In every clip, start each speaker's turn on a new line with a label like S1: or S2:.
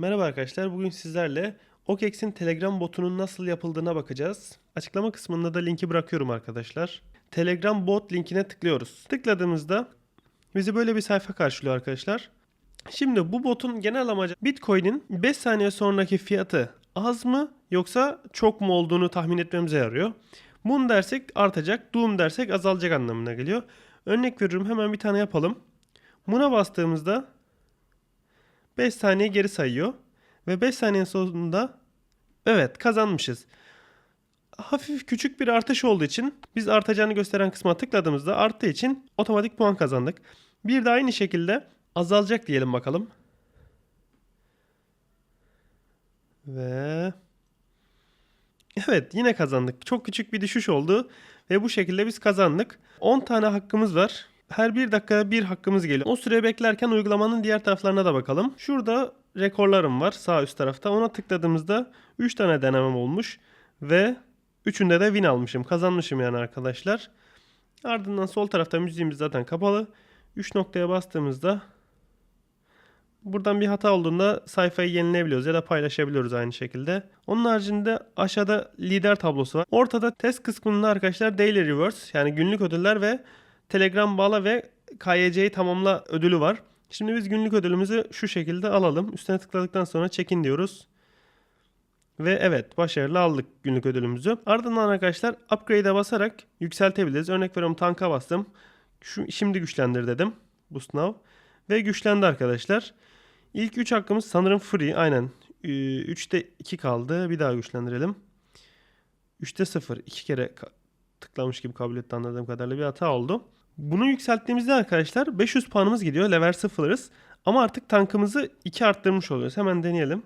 S1: Merhaba arkadaşlar. Bugün sizlerle OKEX'in Telegram botunun nasıl yapıldığına bakacağız. Açıklama kısmında da linki bırakıyorum arkadaşlar. Telegram bot linkine tıklıyoruz. Tıkladığımızda bizi böyle bir sayfa karşılıyor arkadaşlar. Şimdi bu botun genel amacı Bitcoin'in 5 saniye sonraki fiyatı az mı yoksa çok mu olduğunu tahmin etmemize yarıyor. Moon dersek artacak, Doom dersek azalacak anlamına geliyor. Örnek veriyorum hemen bir tane yapalım. Moon'a bastığımızda 5 saniye geri sayıyor. Ve 5 saniye sonunda evet kazanmışız. Hafif küçük bir artış olduğu için biz artacağını gösteren kısma tıkladığımızda arttığı için otomatik puan kazandık. Bir de aynı şekilde azalacak diyelim bakalım. Ve Evet yine kazandık. Çok küçük bir düşüş oldu ve bu şekilde biz kazandık. 10 tane hakkımız var. Her bir dakikada bir hakkımız geliyor. O süre beklerken uygulamanın diğer taraflarına da bakalım. Şurada rekorlarım var sağ üst tarafta. Ona tıkladığımızda 3 tane denemem olmuş ve üçünde de win almışım. Kazanmışım yani arkadaşlar. Ardından sol tarafta müziğimiz zaten kapalı. 3 noktaya bastığımızda Buradan bir hata olduğunda sayfayı yenileyebiliyoruz ya da paylaşabiliyoruz aynı şekilde. Onun haricinde aşağıda lider tablosu var. Ortada test kısmında arkadaşlar daily rewards yani günlük ödüller ve Telegram bağla ve KYC'yi tamamla ödülü var. Şimdi biz günlük ödülümüzü şu şekilde alalım. Üstüne tıkladıktan sonra check-in diyoruz. Ve evet başarılı aldık günlük ödülümüzü. Ardından arkadaşlar upgrade'e basarak yükseltebiliriz. Örnek veriyorum tanka bastım. Şu, şimdi güçlendir dedim. Boost now. Ve güçlendi arkadaşlar. İlk 3 hakkımız sanırım free. Aynen. 3'te 2 kaldı. Bir daha güçlendirelim. 3'te 0. 2 kere tıklamış gibi kabul etti anladığım kadarıyla bir hata oldu. Bunu yükselttiğimizde arkadaşlar 500 puanımız gidiyor. Level 0'ız. Ama artık tankımızı 2 arttırmış oluyoruz. Hemen deneyelim.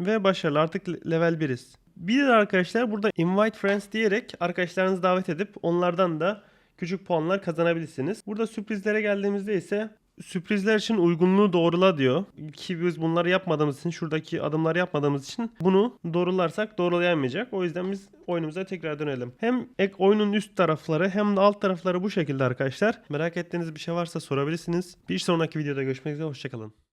S1: Ve başarılı artık le- level 1'iz. Bir de arkadaşlar burada invite friends diyerek arkadaşlarınızı davet edip onlardan da küçük puanlar kazanabilirsiniz. Burada sürprizlere geldiğimizde ise sürprizler için uygunluğu doğrula diyor. Ki biz bunları yapmadığımız için şuradaki adımları yapmadığımız için bunu doğrularsak doğrulayamayacak. O yüzden biz oyunumuza tekrar dönelim. Hem ek oyunun üst tarafları hem de alt tarafları bu şekilde arkadaşlar. Merak ettiğiniz bir şey varsa sorabilirsiniz. Bir sonraki videoda görüşmek üzere. Hoşçakalın.